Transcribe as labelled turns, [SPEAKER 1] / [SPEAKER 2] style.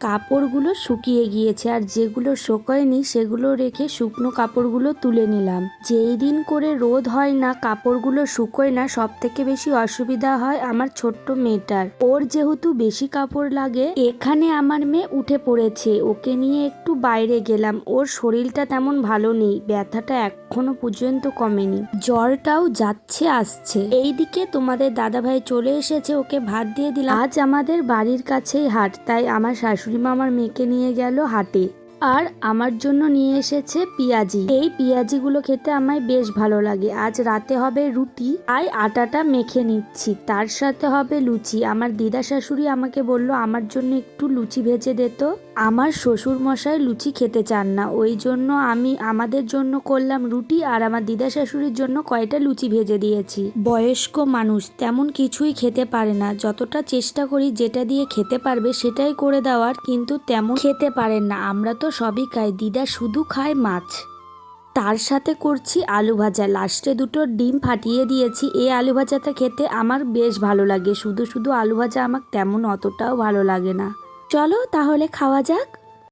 [SPEAKER 1] কাপড়গুলো শুকিয়ে গিয়েছে আর যেগুলো শুকোয়নি সেগুলো রেখে শুকনো কাপড়গুলো তুলে নিলাম। যেই দিন করে রোদ হয় না, কাপড়গুলো শুকোয় না সব থেকে বেশি অসুবিধা হয় আমার ছোট্ট মেয়েটার। ওর যেহেতু বেশি কাপড় লাগে, এখানে আমার মেয়ে উঠে পড়েছে। ওকে নিয়ে একটু বাইরে গেলাম। ওর শরীরটা তেমন ভালো নেই। ব্যথাটা এখনও পর্যন্ত কমেনি। জ্বরটাও যাচ্ছে, আসছে। এইদিকে তোমাদের দাদা ভাই চলে এসেছে। ওকে ভাত দিয়ে দিলাম। আজ আমাদের বাড়ির কাছেই হাট। তাই আমার শাশুড়ি মা আমার মেয়েকে নিয়ে গেল হাটে। আর আমার জন্য নিয়ে এসেছে পিয়াজি। এই পিয়াজিগুলো খেতে আমায় বেশ ভালো লাগে। আজ রাতে হবে রুটি। আর আটাটা মেখে নিচ্ছি। তার সাথে হবে লুচি। আমার দিদা শাশুড়ি আমাকে বলল, আমার জন্য একটু লুচি ভেজে দে তো। আমার শ্বশুর মশাই লুচি খেতে চান না। ওই জন্য আমি আমাদের জন্য করলাম রুটি আর আমার দিদা শাশুড়ির জন্য কয়টা লুচি ভেজে দিয়েছি। বয়স্ক মানুষ তেমন কিছুই খেতে পারে না। যতটা চেষ্টা করি যেটা দিয়ে খেতে পারবে সেটাই করে দেওয়ার, কিন্তু তেমন খেতে পারেন না। আমরা তো সবই খায় দিদা শুধু খায় মাছ। তার সাথে করছি আলু ভাজা। লাস্টে দুটো ডিম ফাটিয়ে দিয়েছি। এই আলু ভাজাটা খেতে আমার বেশ ভালো লাগে। শুধু শুধু আলু ভাজা আমার তেমন অতটাও ভালো লাগে না। চলো তাহলে খাওয়া যাক।